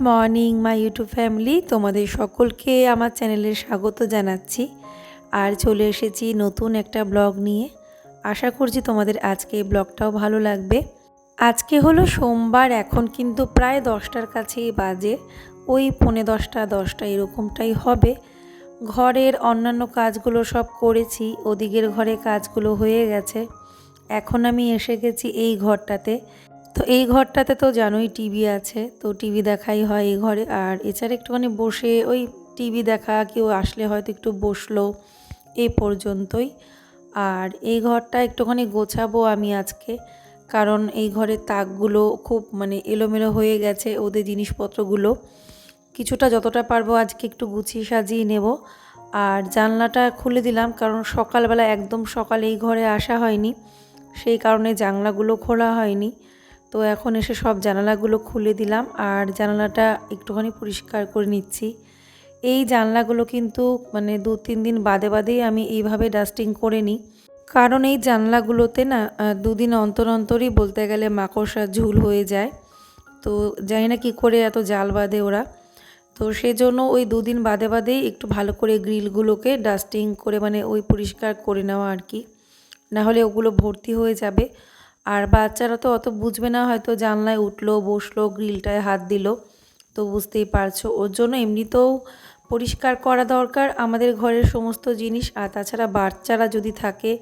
Morning, my YouTube family. তোমাদের সকলকে আমার চ্যানেলে স্বাগত জানাচ্ছি। আর চলে এসেছি নতুন একটা ব্লগ নিয়ে। আশা করছি তোমাদের আজকে এই ব্লগটাও ভালো লাগবে। আজকে হলো সোমবার, এখন কিন্তু প্রায় দশটার কাছেই বাজে। ওই পৌনে দশটা দশটা এরকমটাই হবে। ঘরের অন্যান্য কাজগুলো সব করেছি, ওদিকের ঘরে কাজগুলো হয়ে গেছে। এখন আমি এসে গেছি এই ঘরটাতে। তো এই ঘরটাতে তো জানোই টিভি আছে, তো টিভি দেখাই হয় এই ঘরে। আর এছাড়া একটুখানি বসে ওই টিভি দেখা, কেউ আসলে হয়তো একটু বসল এই পর্যন্তই। আর এই ঘরটা একটুখানি গোছাবো আমি আজকে, কারণ এই ঘরের তাকগুলো খুব মানে এলোমেলো হয়ে গেছে ওদের জিনিসপত্রগুলো। কিছুটা যতটা পারব আজকে একটু গুছিয়ে সাজিয়ে নেব। আর জানলাটা খুলে দিলাম, কারণ সকালবেলা একদম সকালে এই ঘরে আসা হয়নি, সেই কারণে জানলাগুলো খোলা হয়নি। তো এখন এসে সব জানালাগুলো খুলে দিলাম আর জানালাটা একটুখানি পরিষ্কার করে নিচ্ছি। এই জানলাগুলো কিন্তু মানে দু তিন দিন বাদে বাদেই আমি এইভাবে ডাস্টিং করে নিই। কারণ এই জানলাগুলোতে না দুদিন অন্তর অন্তরই বলতে গেলে মাকড়সা ঝুল হয়ে যায়। তো জানি না কী করে এত জাল বাঁধে ওরা। তো সেজন্য ওই দুদিন বাদে বাদেই একটু ভালো করে গ্রিলগুলোকে ডাস্টিং করে মানে ওই পরিষ্কার করে নেওয়া আর কি। নাহলে ওগুলো ভর্তি হয়ে যাবে। আর বাচ্চারা তো অত বুঝবে না, হয়তো জানলায় উঠল, বসল, গ্রিলটায় হাত দিল। তো বুঝতেই পারছ, ওর জন্য এমনিতেও পরিষ্কার করা দরকার আমাদের ঘরের সমস্ত জিনিস। আর তাছাড়া বাচ্চারা যদি থাকে,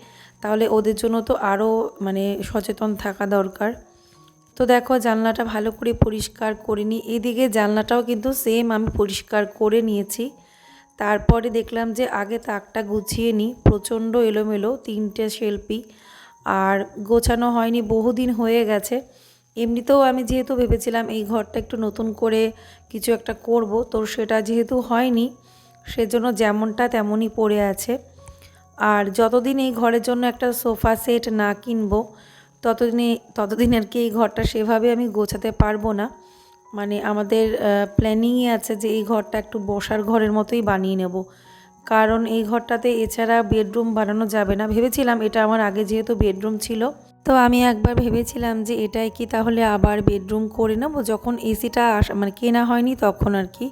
তাহলে ওদের জন্য তো আরও মানে সচেতন থাকা দরকার। তো দেখো, জানলাটা ভালো করে পরিষ্কার করে নিই। এদিকে জানলাটাও কিন্তু সেম আমি পরিষ্কার করে নিয়েছি। তারপরে দেখলাম যে আগে তাকটা গুছিয়ে নিই। প্রচণ্ড এলোমেলো তিনটে শেল্পি আর গোছানো হয়নি, বহুদিন হয়ে গেছে। এমনিতেও আমি যেহেতু ভেবেছিলাম এই ঘরটা একটু নতুন করে কিছু একটা করব, তো সেটা যেহেতু হয়নি, সেজন্য যেমনটা তেমনই পড়ে আছে। আর যতদিন এই ঘরের জন্য একটা সোফা সেট না কিনবো, ততদিনে, ততদিন আর কি এই ঘরটা সেভাবে আমি গোছাতে পারব না। মানে আমাদের প্ল্যানিংই আছে যে এই ঘরটা একটু বসার ঘরের মতোই বানিয়ে নেব। কারণ এই ঘরটাতে এছাড়া বেডরুম বানানো যাবে না। ভেবেছিলাম এটা আমার আগে যেহেতু বেডরুম ছিল। তো আমি একবার ভেবেছিলাম যে এটাই কি তাহলে আবার বেডরুম করে নেব। যখন এসিটা আসা মানে কেনা হয়নি তখন আর কি।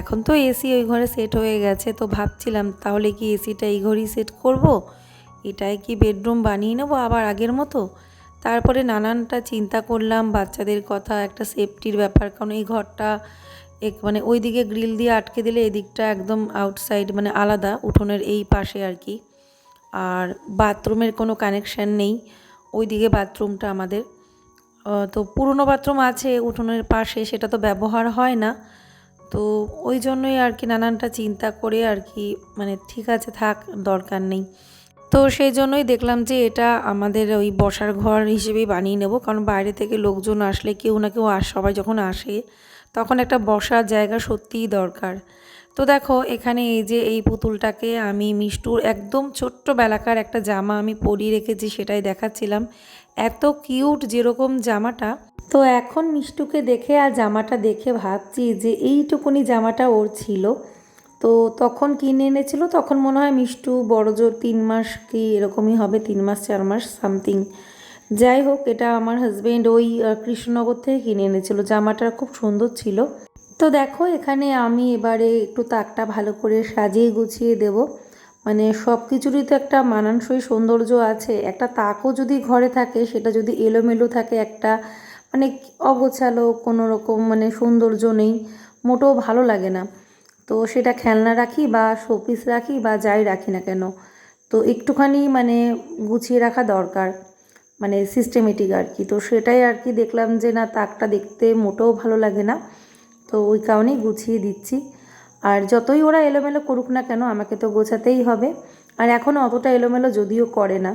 এখন তো এসি ওই ঘরে সেট হয়ে গেছে। তো ভাবছিলাম তাহলে কি এসিটা এই ঘরেই সেট করব। এটাই কি বেডরুম বানিয়ে নেব আবার আগের মতো? তারপরে নানানটা চিন্তা করলাম, বাচ্চাদের কথা, একটা সেফটির ব্যাপার। কারণ এই ঘরটা এক মানে ওই দিকে গ্রিল দিয়ে আটকে দিলে এদিকটা একদম আউটসাইড মানে আলাদা উঠোনের এই পাশে আর কি। আর বাথরুমের কোনো কানেকশান নেই ওই দিকে বাথরুমটা আমাদের। তো পুরনো বাথরুম আছে উঠোনের পাশে, সেটা তো ব্যবহার হয় না। তো ওই জন্যই আর কি নানানটা চিন্তা করে আর কি মানে ঠিক আছে থাক, দরকার নেই। তো সেই জন্যই দেখলাম যে এটা আমাদের ওই বসার ঘর হিসেবেই বানিয়ে নেব, কারণ বাইরে থেকে লোকজন আসলে কেউ না কেউ আস সবাই যখন আসে তখন একটা বসার জায়গা সত্যিই দরকার। তো দেখো, এখানে এই যে এই পুতুলটাকে আমি, মিষ্টুর একদম ছোট্ট বেলাকার একটা জামা আমি পরিয়ে রেখেছি, সেটাই দেখাচ্ছিলাম। এত কিউট যেরকম জামাটা। তো এখন মিষ্টুকে দেখে আর জামাটা দেখে ভাবছি যে এইটুকুনি জামাটা ওর ছিল। তো তখন কিনে এনেছিল, তখন মনে হয় মিষ্টু বড় জোর তিন মাস কি এরকমই হবে, তিন মাস, চার মাস, সামথিং। যাই হোক, এটা আমার হাজব্যান্ড ওই কৃষ্ণনগর থেকে কিনে এনেছিল, জামাটা খুব সুন্দর ছিল। তো দেখো, এখানে আমি এবারে একটু তাকটা ভালো করে সাজিয়ে গুছিয়ে দেব। মানে সব কিছুরই তো একটা মানানসই সৌন্দর্য আছে। একটা তাকও যদি ঘরে থাকে, সেটা যদি এলোমেলো থাকে, একটা মানে অগোছালো, কোনো রকম মানে সৌন্দর্য নেই, মোটেও ভালো লাগে না। তো সেটা খেলনা রাখি বা শোপিস রাখি বা যাই রাখি না কেন, তো একটুখানি মানে গুছিয়ে রাখা দরকার। মানে সিস্টেমেটিক আর কি। তো সেটাই আর কি দেখলাম যে, না, তাকটা দেখতে মোটেও ভালো লাগে না। তো ওই কারণেই গুছিয়ে দিচ্ছি। আর যতই ওরা এলোমেলো করুক না কেন, আমাকে তো গোছাতেই হবে। আর এখন অতটা এলোমেলো যদিও করে না।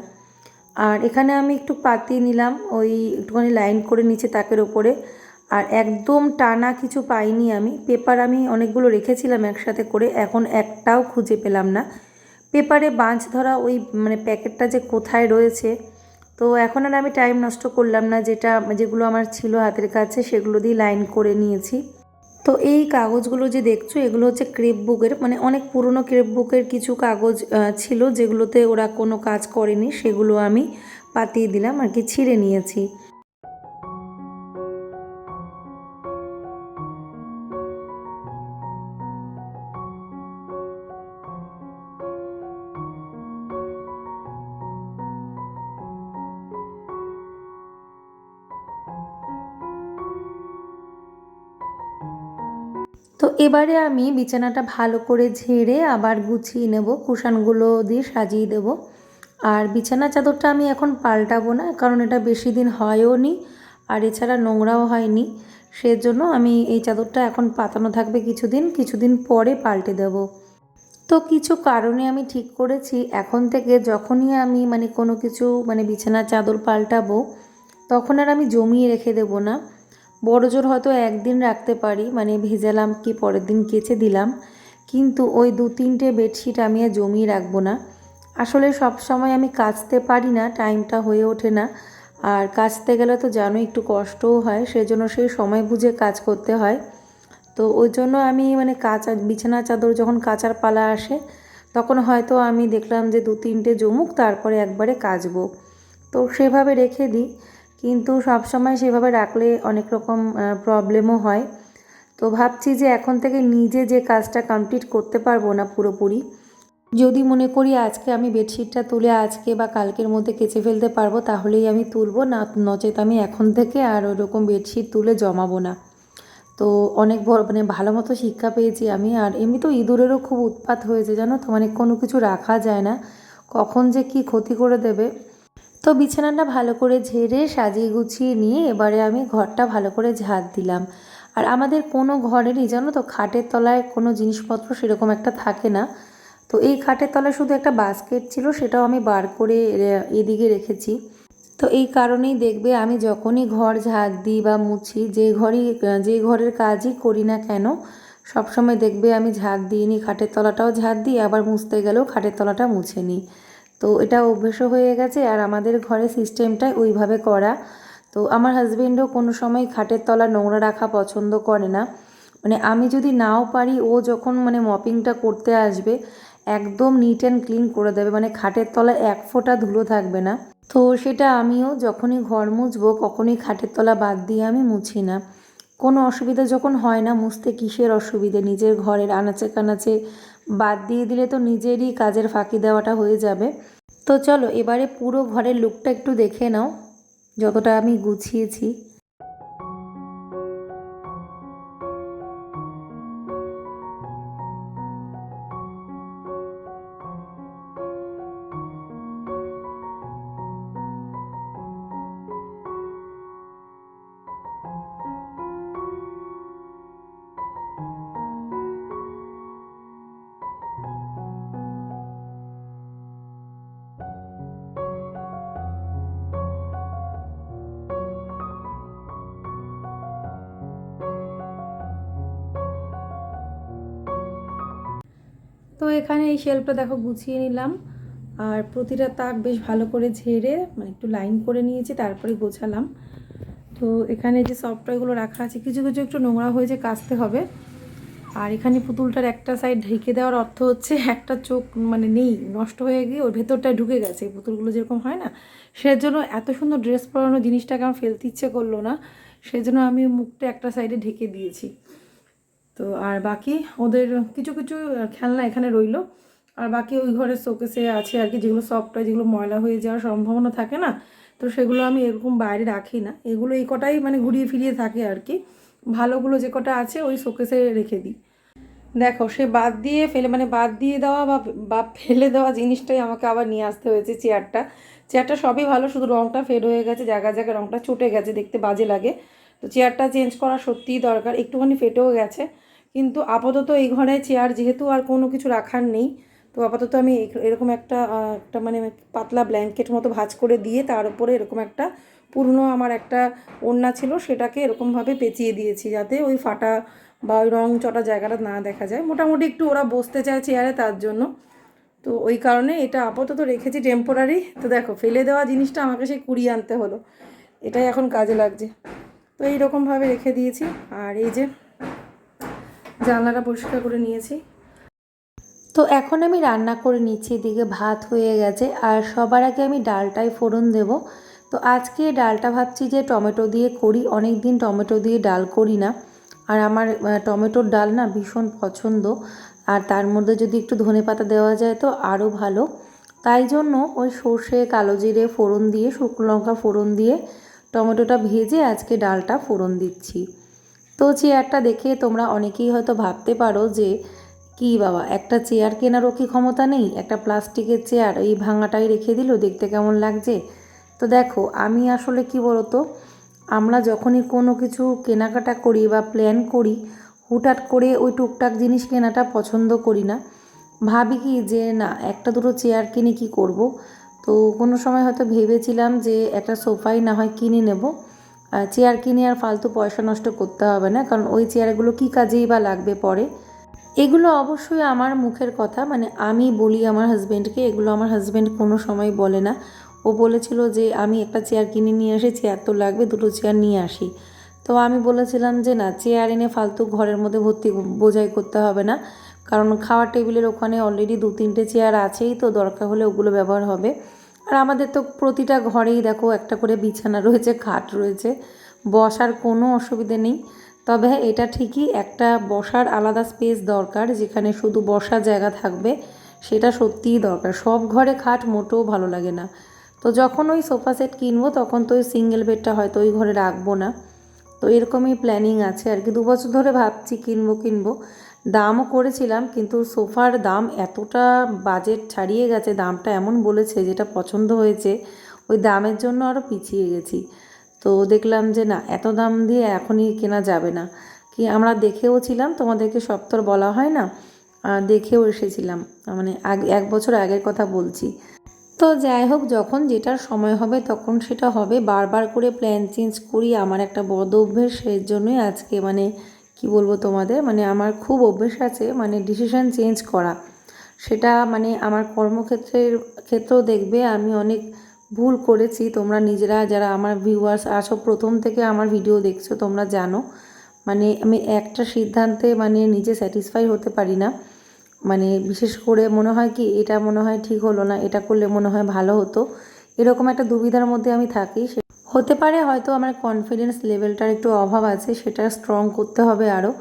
আর এখানে আমি একটু পাতি নিলাম, ওই একটুখানি লাইন করে নিচে তাকের ওপরে। আর একদম টানা কিছু পাইনি আমি। পেপার আমি অনেকগুলো রেখেছিলাম একসাথে করে, এখন একটাও খুঁজে পেলাম না। পেপারে বাঁচ ধরা ওই মানে প্যাকেটটা যে কোথায় রয়েছে তো এখন আর আমি টাইম নষ্ট করলাম না, যেটা যেগুলো আমার ছিল হাতের কাছে সেগুলো দিয়ে লাইন করে নিয়েছি। তো এই কাগজগুলো যে দেখছ, এগুলো হচ্ছে ক্রেপ বুকের মানে অনেক পুরনো ক্রেপ বুকের কিছু কাগজ ছিল যেগুলোতে ওরা কোনো কাজ করেনি, সেগুলো আমি পাতিয়ে দিলাম আর কি ছিঁড়ে নিয়েছি। তো এবারে আমি বিছানাটা ভালো করে ঝেড়ে আবার গুছিয়ে নেব, কুশানগুলো দিয়ে সাজিয়ে দেব। আর বিছানা চাদরটা আমি এখন পাল্টাবো না, কারণ এটা বেশি দিন হয়ও নি, আর এছাড়া নোংরাও হয়নি। সেজন্য আমি এই চাদরটা এখন পাতানো থাকবে কিছুদিন কিছুদিন পরে পাল্টে দেব। তো কিছু কারণে আমি ঠিক করেছি, এখন থেকে যখনই আমি মানে কোনো কিছু মানে বিছানার চাদর পাল্টাবো, তখন আর আমি জমিয়ে রেখে দেবো না। বড় জোর হয়তো একদিন রাখতে পারি মানে ভেজালাম কি পরের দিন কেচে দিলাম। কিন্তু ওই দু তিনটে বেডশিট আমি আর জমিয়ে রাখব না। আসলে সব সময় আমি কাচতে পারি না, টাইমটা হয়ে ওঠে না। আর কাচতে গেলে তো জানো একটু কষ্টও হয়, সেজন্য সেই সময় বুঝে কাজ করতে হয়। তো ওই জন্য আমি মানে কাঁচা, বিছানা চাদর যখন কাচার পালা আসে, তখন হয়তো আমি দেখলাম যে দু তিনটে জমুক, তারপরে একবারে কাচবো। তো সেভাবে রেখে দিই। কিন্তু সব সময় সেভাবে রাখলে অনেক রকম প্রবলেমও হয়। তো ভাবছি যে এখন থেকে নিজে যে কাজটা কমপ্লিট করতে পারব না পুরোপুরি, যদি মনে করি আজকে আমি বেডশিটটা তুলে আজকে বা কালকের মধ্যে কেচে ফেলতে পারব, তাহলেই আমি তুলবো। না, নচেত আমি এখন থেকে আর ওরকম বেডশিট তুলে জমাবো না। তো অনেক বড় মানে ভালো মতো শিক্ষা পেয়েছি আমি। আর এমনি তো ইঁদুরেরও খুব উৎপাত হয়েছে, জানো তো? মানে কোনো কিছু রাখা যায় না। কখন যে কি ক্ষতি করে দেবে। তো বিছানাটা ভালো করে ঝেড়ে সাজিয়ে গুছিয়ে নিয়ে এবারে আমি ঘরটা ভালো করে ঝাড় দিলাম। আর আমাদের কোনো ঘরেরই জানো তো খাটের তলায় কোনো জিনিসপত্র সেরকম একটা থাকে না। তো এই খাটের তলায় শুধু একটা বাস্কেট ছিল, সেটাও আমি বার করে এদিকে রেখেছি। তো এই কারণেই দেখবে আমি যখনই ঘর ঝাড় দিই বা মুছি, যে ঘরই, যে ঘরের কাজই করি না কেন, সবসময় দেখবে আমি ঝাড় দিয়ে নিই খাটের তলাটাও ঝাড় দিই, আবার মুছতে গেলেও খাটের তলাটা মুছে নিই। তো এটা অভ্যেসও হয়ে গেছে আর আমাদের ঘরে সিস্টেমটাই ওইভাবে করা। তো আমার হাজবেন্ডও কোনো সময় খাটের তলা নোংরা রাখা পছন্দ করে না। মানে আমি যদি নাও পারি, ও যখন মানে মপিংটা করতে আসবে, একদম নিট অ্যান্ড ক্লিন করে দেবে। মানে খাটের তলায় এক ফোঁটা ধুলো থাকবে না। তো সেটা আমিও যখনই ঘর মুছবো, কখনই খাটের তলা বাদ দিয়ে আমি মুছি না। কোনো অসুবিধা যখন হয় না, মুছতে কিসের অসুবিধে? নিজের ঘরের আনাচে কানাচে বাদ দিয়ে দিলে তো নিজেরই কাজের ফাঁকি দেওয়াটা হয়ে যাবে। তো চলো, এবারে পুরো ঘরের লুকটা একটু দেখে নাও। যতটা আমি গুছিয়েছি। এখানে এই শেলফটা দেখো গুছিয়ে নিলাম। আর প্রতিটা তাক বেশ ভালো করে ঝেড়ে মানে একটু লাইন করে নিয়েছি, তারপরে গোছালাম। তো এখানে যে সফটওয়্যারগুলো রাখা আছে, কিছু কিছু একটু নোংরা হয়েছে কাচতে হবে। আর এখানে পুতুলটার একটা সাইড ঢেকে দেওয়ার অর্থ হচ্ছে, একটা চোখ মানে নেই, নষ্ট হয়ে গিয়ে ওর ভেতরটায় ঢুকে গেছে। এই পুতুলগুলো যেরকম হয় না, সেজন্য এত সুন্দর ড্রেস পরানো জিনিসটাকে আমার ফেলতে ইচ্ছে করল না। সেজন্য আমি মুখটা একটা সাইডে ঢেকে দিয়েছি। তো আর বাকি ওদের কিছু কিছু খেলনা এখানে রইল। আর বাকি ওই ঘরের শোকেসে আছে আর কি, যেগুলো সফট যেগুলো ময়লা হয়ে যাওয়ার সম্ভাবনা থাকে না, তো সেগুলো আমি এরকম বাইরে রাখি না। এগুলো এই কটাই মানে ঘুরিয়ে ফিরিয়ে থাকে আর কি। ভালোগুলো যে কটা আছে ওই শোকেসে রেখে দিই। দেখো, সে বাদ দিয়ে ফেলে মানে বাদ দিয়ে দেওয়া বা বা ফেলে দেওয়া জিনিসটাই আমাকে আবার নিয়ে আসতে হয়েছে চেয়ারটা। চেয়ারটা সবই ভালো, শুধু রঙটা ফেড হয়ে গেছে জায়গায় জায়গায় রঙটা চটে গেছে, দেখতে বাজে লাগে। তো চেয়ারটা চেঞ্জ করা সত্যিই দরকার, একটুখানি ফেটেও গেছে। কিন্তু আপাতত এই ঘরে চেয়ার যেহেতু আর কোনো কিছু রাখার নেই, তো আপাতত আমি এরকম একটা একটা মানে পাতলা ব্ল্যাঙ্কেট মতো ভাজ করে দিয়ে তার উপরে এরকম একটা পুরনো আমার একটা ওড়না ছিল সেটাকে এরকমভাবে পেঁচিয়ে দিয়েছি যাতে ওই ফাটা বা ওই রং চটা জায়গাটা না দেখা যায়। মোটামুটি একটু ওরা বসতে চায় চেয়ারে তার জন্য। তো ওই কারণে এটা আপাতত রেখেছি টেম্পোরারি তো দেখো, ফেলে দেওয়া জিনিসটা আমাকে সে কুড়িয়ে আনতে হলো। এটাই এখন কাজে লাগছে। তো এইরকমভাবে রেখে দিয়েছি। আর এই যে জানলাটা পরিষ্কার করে নিয়েছি। তো এখন আমি রান্না করে নিচ্ছি, এদিকে ভাত হয়ে গেছে আর সবার আগে আমি ডালটাই ফোড়ন দেব। তো আজকে ডালটা ভাবছি যে টমেটো দিয়ে করি অনেক দিন টমেটো দিয়ে ডাল করি না। আর আমার টমেটোর ডাল না ভীষণ পছন্দ। আর তার মধ্যে যদি একটু ধনে পাতা দেওয়া যায় তো আরও ভালো। তাই জন্য ওই সর্ষে, কালো জিরে ফোড়ন দিয়ে, শুকনো লঙ্কা ফোড়ন দিয়ে টমেটোটা ভেজে আজকে ডালটা ফোড়ন দিচ্ছি। তো চেয়ারটা দেখে তোমরা অনেকেই হয়তো ভাবতে পারো যে, কি বাবা, একটা চেয়ার কেনারও কি ক্ষমতা নেই? একটা প্লাস্টিকের চেয়ার এই ভাঙাটাই রেখে দিল, দেখতে কেমন লাগছে? তো দেখো, আমি আসলে কি বলতো, আমরা যখনই কোনো কিছু কেনাকাটা করি বা প্ল্যান করি, হুটহাট করে ওই টুকটাক জিনিস কেনাটা পছন্দ করি না। ভাবি কি যে, না, একটা দুটো চেয়ার কিনে কি করব? তো কোনো সময় হয়তো ভেবেছিলাম যে, একটা সোফাই না হয় কিনে নেব। চেয়ার কিনে আর ফালতু পয়সা নষ্ট করতে হবে না, কারণ ওই চেয়ারগুলো কী কাজেই বা লাগবে পরে? এগুলো অবশ্যই আমার মুখের কথা মানে আমি বলি আমার হাজব্যান্ডকে এগুলো আমার হাজব্যান্ড কোনো সময় বলে না। ও বলেছিল যে, আমি একটা চেয়ার কিনে নিয়ে আসি, চেয়ার তো লাগবে, দুটো চেয়ার নিয়ে আসি। তো আমি বলেছিলাম যে, না, চেয়ার এনে ফালতু ঘরের মধ্যে ভর্তি বোঝাই করতে হবে না, কারণ খাওয়ার টেবিলের ওখানে অলরেডি দু তিনটে চেয়ার আছেই, তো দরকার হলে ওগুলো ব্যবহার হবে। আর আমাদের তো প্রতিটা ঘরেই দেখো একটা করে বিছানা রয়েছে, খাট রয়েছে। বসার কোনো অসুবিধে নেই। তবে এটা ঠিকই একটা বসার আলাদা স্পেস দরকার, যেখানে শুধু বসার জায়গা থাকবে, সেটা সত্যিই দরকার। সব ঘরে খাট মোটেও ভালো লাগে না। তো যখন ওই সোফা সেট কিনবো, তখন তো ওই সিঙ্গেল বেডটা হয়তো ওই ঘরে রাখব না। তো এরকমই প্ল্যানিং আছে আর কি। দু বছর ধরে ভাবছি কিনবো কিনবো। দামও করেছিলাম, কিন্তু সোফার দাম এতটা বাজেট ছাড়িয়ে গেছে, দামটা এমন বলেছে যেটা পছন্দ হয়েছে, ওই দামের জন্য আরও পিছিয়ে গেছি। তো দেখলাম যে না, এত দাম দিয়ে এখনই কেনা যাবে না। কি আমরা দেখেও ছিলাম, তোমাদেরকে সপ্তর বলা হয় না দেখেও এসেছিলাম মানে আগে, এক বছর আগের কথা বলছি। তো যাই হোক, যখন যেটার সময় হবে তখন সেটা হবে, বারবার করে প্ল্যান চেঞ্জ করি, আমার একটা বদ অভ্যেস সেই জন্যই আজকে মানে কি বলব তোমাদের? মানে আমার খুব অভ্যেস আছে মানে ডিসিশন চেঞ্জ করা। সেটা মানে আমার কর্মক্ষেত্রের ক্ষেত্রেও দেখবে আমি অনেক ভুল করেছি। তোমরা নিজেরা যারা আমার ভিউয়ার্স আছো, প্রথম থেকে আমার ভিডিও দেখছ, তোমরা জানো। মানে আমি একটা সিদ্ধান্তে মানে নিজে স্যাটিসফাই হতে পারি না। মানে বিশেষ করে মনে হয় কি, এটা মনে হয় ঠিক হলো না, এটা করলে মনে হয় ভালো হতো। এরকম একটা দুবিধার মধ্যে আমি থাকি। হতে পারে হয়তো আমার কনফিডেন্স লেভেলটার একটু অভাব আছে, সেটা স্ট্রং করতে হবে আরও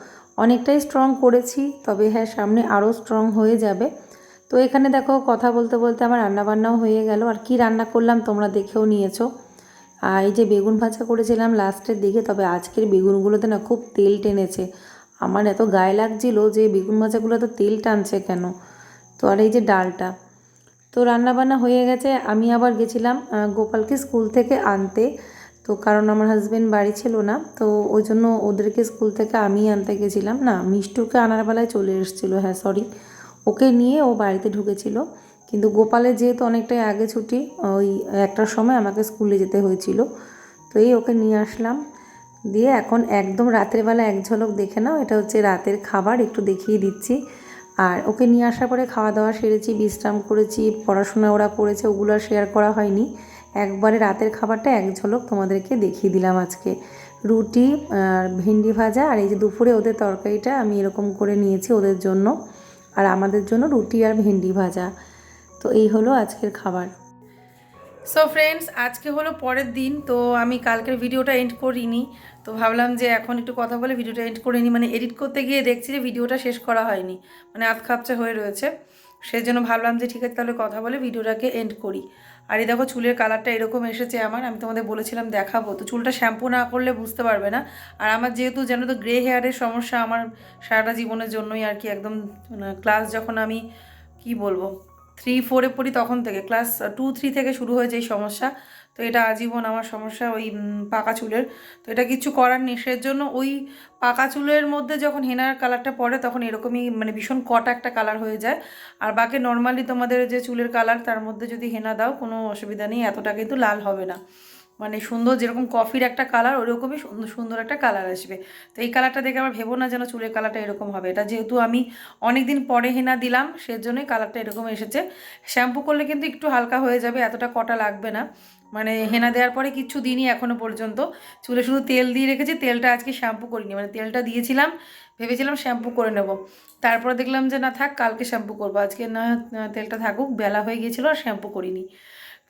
অনেকটাই স্ট্রং করেছি, তবে হ্যাঁ সামনে আরও স্ট্রং হয়ে যাবে। তো এখানে দেখো, কথা বলতে বলতে আমার রান্নাবান্নাও হয়ে গেল। আর কি রান্না করলাম তোমরা দেখেও নিয়েছো। আর এই যে বেগুন ভাজা করেছিলাম লাস্টের দিকে, তবে আজকের বেগুনগুলোতে না খুব তেল টেনেছে। আমার এত গায়ে লাগছিল যে বেগুন ভাজাগুলো তো তেল টানছে কেন? তো আর এই যে ডালটা তো রান্নাবান্না হয়ে গেছে। আমি আবার গেছিলাম গোপালকে স্কুল থেকে আনতে। তো কারণ আমার হাজব্যান্ড বাড়ি ছিল না, তো ওই জন্য ওদেরকে স্কুল থেকে আমি আনতে গেছিলাম। না, মিষ্টুকে আনার বেলায় চলে এসেছিল হ্যাঁ সরি ওকে নিয়ে ও বাড়িতে ঢুকেছিল। কিন্তু গোপালের যেহেতু অনেকটাই আগে ছুটি, ওই একটার সময় আমাকে স্কুলে যেতে হয়েছিল। তো এই ওকে নিয়ে আসলাম। দিয়ে এখন একদম রাতের বেলা এক ঝলক দেখে নাও, এটা হচ্ছে রাতের খাবার, একটু দেখিয়ে দিচ্ছি। আর ওকে নিয়ে আসার পরে খাওয়া দাওয়া সেরেছি, বিশ্রাম করেছি, পড়াশোনা ওরা করেছে, ওগুলো আর শেয়ার করা হয়নি। একবারে রাতের খাবারটা এক ঝলক তোমাদেরকে দেখিয়ে দিলাম আজকে। রুটি আর ভেন্ডি ভাজা আর এই যে দুপুরে ওদের তরকারিটা আমি এরকম করে নিয়েছি ওদের জন্য। আর আমাদের জন্য রুটি আর ভেন্ডি ভাজা। তো এই হলো আজকের খাবার। সো ফ্রেন্ডস আজকে হলো পরের দিন, তো আমি কালকের ভিডিওটা এন্ড করিনি। তো ভাবলাম যে এখন একটু কথা বলে ভিডিওটা এন্ড করিনি। মানে এডিট করতে গিয়ে দেখছি যে ভিডিওটা শেষ করা হয়নি। মানে আধ খাপচা হয়ে রয়েছে। সেই জন্য ভাবলাম যে ঠিক আছে, তাহলে কথা বলে ভিডিওটাকে এন্ড করি। আর এই দেখো চুলের কালারটা এরকম এসেছে আমার। আমি তোমাদের বলেছিলাম দেখাবো। তো চুলটা শ্যাম্পু না করলে বুঝতে পারবে না। আর আমার যেহেতু যেন তো গ্রে হেয়ারের সমস্যা আমার সারাটা জীবনের জন্যই আর কি একদম ক্লাস যখন আমি, কি বলব? থ্রি ফোরে পড়ি তখন থেকে। ক্লাস টু থ্রি থেকে শুরু হয়েছে এই সমস্যা। তো এটা আজীবন আমার সমস্যা ওই পাকা চুলের। তো এটা কিছু করার নেই। জন্য ওই পাকা চুলের মধ্যে যখন হেনার কালারটা পড়ে তখন এরকমই মানে ভীষণ কটা একটা কালার হয়ে যায়। আর বাকি নর্মালি তোমাদের যে চুলের কালার তার মধ্যে যদি হেনা দাও কোনো অসুবিধা নেই। এতটা কিন্তু লাল হবে না। মানে সুন্দর যেরকম কফির একটা কালার ওরকমই সুন্দর সুন্দর একটা কালার আসবে। তো এই কালারটা দেখে আমার ভেবো না যেন চুলের কালারটা এরকম হবে। এটা যেহেতু আমি অনেক দিন পরে হেনা দিলাম, সেজন্যই কালারটা এরকম এসেছে। শ্যাম্পু করলে কিন্তু একটু হালকা হয়ে যাবে, এতটা কটা লাগবে না। মানে হেনা দেওয়ার পরে কিচ্ছু দিনই এখনও পর্যন্ত। চুলে শুধু তেল দিয়ে রেখেছি, তেলটা আজকে শ্যাম্পু করিনি। মানে তেলটা দিয়েছিলাম, ভেবেছিলাম শ্যাম্পু করে নেব। তারপরে দেখলাম যে না থাক, কালকে শ্যাম্পু করব। আজকে না, তেলটা থাকুক, বেলা হয়ে গিয়েছিল আর শ্যাম্পু করিনি।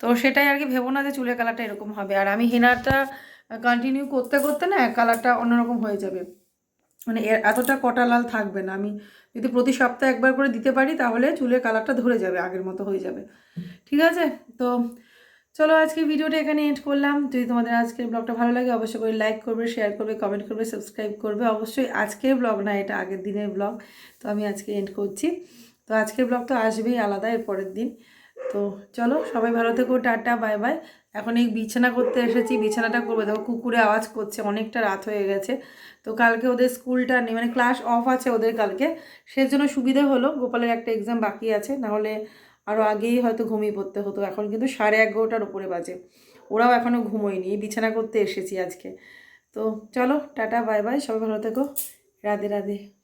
তো সেটাই আর কি ভেবো না যে চুলের কালারটা এরকম হবে। আর আমি হেনারটা কন্টিনিউ করতে করতে না কালারটা অন্যরকম হয়ে যাবে। মানে এতটা কটা লাল থাকবে না। আমি যদি প্রতি সপ্তাহে একবার করে দিতে পারি, তাহলে চুলের কালারটা ধরে যাবে, আগের মতো হয়ে যাবে। ঠিক আছে? তো চলো আজকে ভিডিওটা এখানে এন্ড করলাম। যদি তোমাদের আজকের ব্লগটা ভালো লাগে, অবশ্যই করে লাইক করবে শেয়ার করবে কমেন্ট করবে সাবস্ক্রাইব করবে। অবশ্যই আজকের ব্লগ না, এটা আগের দিনের ব্লগ তো আমি আজকে এন্ড করছি। তো আজকের ব্লগ তো আসবেই আলাদা, এর পরের দিন। তো চলো, সবাই ভালো থেকো, টাটা বাই বাই এখন এই বিছানা করতে এসেছি, বিছানাটা করব। দেখো, কুকুরে আওয়াজ করছে, অনেকটা রাত হয়ে গেছে। তো কালকে ওদের স্কুলটা নেই মানে ক্লাস অফ আছে ওদের কালকে। সেজন্য সুবিধা হলো, গোপালের একটা এক্সাম বাকি আছে। নাহলে আরও আগেই হয়তো ঘুমিয়ে পড়তে হতো। এখন কিন্তু সাড়ে এগারোটার উপরে বাজে। ওরাও এখনও ঘুমোয়নি বিছানা করতে এসেছি আজকে। তো চলো, টাটা বাই বাই সবাই ভালো থেকো। রাধে রাধে।